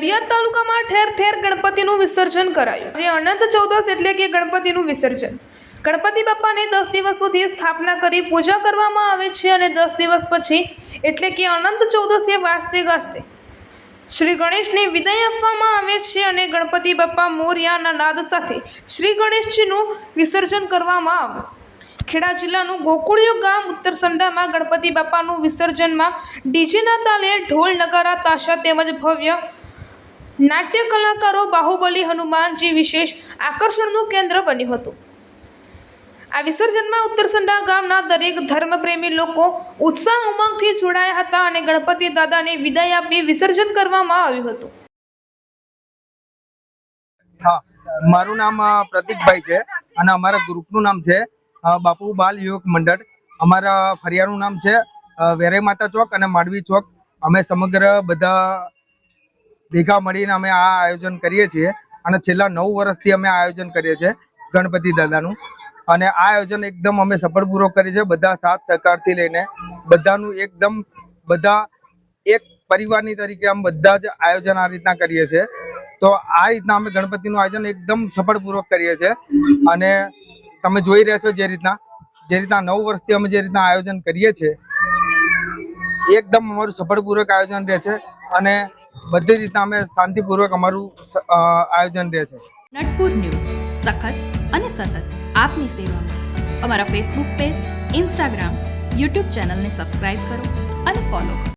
નડિયાદ તાલુકામાં ઠેર ઠેર ગણપતિનું વિસર્જન કરાયું. જે અનંત ચૌદશ એટલે કે ગણપતિનું વિસર્જન. ગણપતિ બાપાને દસ દિવસ સુધી સ્થાપના કરી પૂજા કરવામાં આવે છે અને દસ દિવસ પછી એટલે કે અનંત ચૌદશે વાસતે ગાજતે શ્રી ગણેશને વિદાય આપવામાં આવે છે અને ગણપતિ બાપા મોર્યાના નાદ સાથે શ્રી ગણેશજીનું વિસર્જન કરવામાં આવ્યું. ખેડા જિલ્લાનું ગોકુળિયો ગામ ઉત્તર સંડામાં ગણપતિ બાપાનું વિસર્જનમાં ડીજેના તાલે ઢોલ, નગારા, તાશા તેમજ ભવ્ય નાટ્ય કલાકારો બાહુબલી, હનુમાનજી વિશેષ આકર્ષણનું કેન્દ્ર બન્યું હતું. આ વિસર્જનમાં ઉત્તરસંડા ગામના દરેક ધર્મપ્રેમી લોકો ઉત્સાહ ઉમંગથી જોડાયા હતા અને ગણપતિ દાદાને વિદાય આપી વિસર્જન કરવામાં આવ્યું હતું. હા, મારું નામ પ્રતિકભાઈ છે અને અમારા ગ્રુપનું નામ છે બાપુ બાલ યુવક મંડળ. અમારા ફરિયાનું નામ છે વેરાઈ માતા ચોક અને માંડવી ચોક. અમે સમગ્ર બધા ભેગા મળીને અમે આ આયોજન કરીએ છીએ અને છેલ્લા નવ વર્ષથી અમે આયોજન કરીએ છીએ ગણપતિ દાદાનું. અને આ આયોજન એકદમ અમે સફળપૂર્વક કરીએ છીએ. બધા સાથ સહકારથી લઈને બધાનું એકદમ બધા એક પરિવારની તરીકે આમ બધા જ આયોજન આ રીતના કરીએ છીએ. તો આ રીતના અમે ગણપતિનું આયોજન એકદમ સફળપૂર્વક કરીએ છીએ. અને તમે જોઈ રહ્યા છો જે રીતના જે રીતના નવ વર્ષથી અમે જે રીતના આયોજન કરીએ છીએ એકદમ અમારું સફળપૂર્વક આયોજન રહે છે અને બધી રીતના અમે શાંતિપૂર્વક અમારું આયોજન રહે છે. નટપુર ન્યૂઝ, સખત અને સતત આપની સેવામાં. અમારા ફેસબુક પેજ ઇન્સ્ટાગ્રામ યુટ્યુબ ચેનલને સબસ્ક્રાઇબ કરો અને ફોલો કરો.